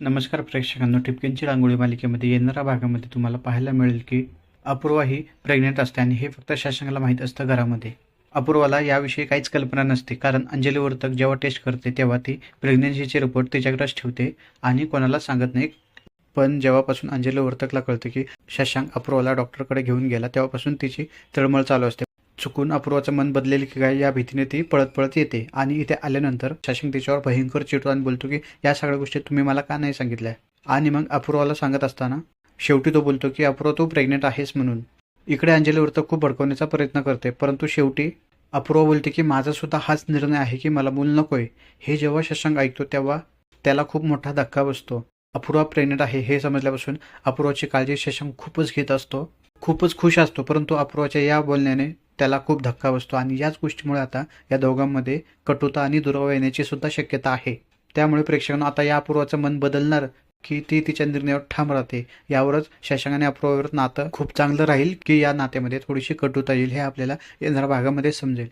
नमस्कार प्रेक्षकांनो ठिपक्यांची रांगोळी मालिकेमध्ये येणाऱ्या भागामध्ये तुम्हाला पाहायला मिळेल की अपूर्वा ही प्रेग्नेंट असते आणि हे फक्त शासनाला माहीत असतं घरामध्ये. अपूर्वाला याविषयी काहीच कल्पना नसते कारण अंजली वर्तक जेव्हा टेस्ट करते तेव्हा ती प्रेग्नेन्सीचे रिपोर्ट तिच्याकडेच ठेवते आणि कोणाला सांगत नाही. पण जेव्हापासून अंजली वर्तकला कळतं की शशांक अपूर्वाला डॉक्टरकडे घेऊन गेला तेव्हापासून तिची तळमळ चालू असते. चुकून अपूर्वाचं मन बदलेल की काय या भीतीने ती पळत पळत येते. आणि इथे आल्यानंतर शशांक तिच्यावर भयंकर चिडतो आणि बोलतो की या सगळ्या गोष्टी तुम्ही मला का नाही सांगितल्या? आणि मग अपूर्वाला सांगत असताना शेवटी तो बोलतो की अपूर्वा तू प्रेग्नेंट आहेस म्हणून. इकडे अंजली तर खूप भडकवण्याचा प्रयत्न करते परंतु शेवटी अपूर्वा बोलते की माझा सुद्धा हाच निर्णय आहे की मला मूल नकोय. हे जेव्हा शशांक ऐकतो तेव्हा त्याला खूप मोठा धक्का बसतो. अपूर्वा प्रेग्नेंट आहे हे समजल्यापासून अपूर्वाची काळजी शशांक खूपच घेत असतो खूपच खुश असतो परंतु अपूर्वाच्या या बोलण्याने त्याला खूप धक्का बसतो. आणि याच गोष्टीमुळे आता या दोघांमध्ये कटुता आणि दुरावा येण्याची सुद्धा शक्यता आहे. त्यामुळे प्रेक्षकांना आता या अपूर्वाचं मन बदलणार की ती तिच्या निर्णयावर ठाम राहते. यावरच शशांक आणि अपूर्वावर नातं खूप चांगलं राहील की या नात्यामध्ये थोडीशी कटुता येईल हे आपल्याला येणाऱ्या भागामध्ये समजेल.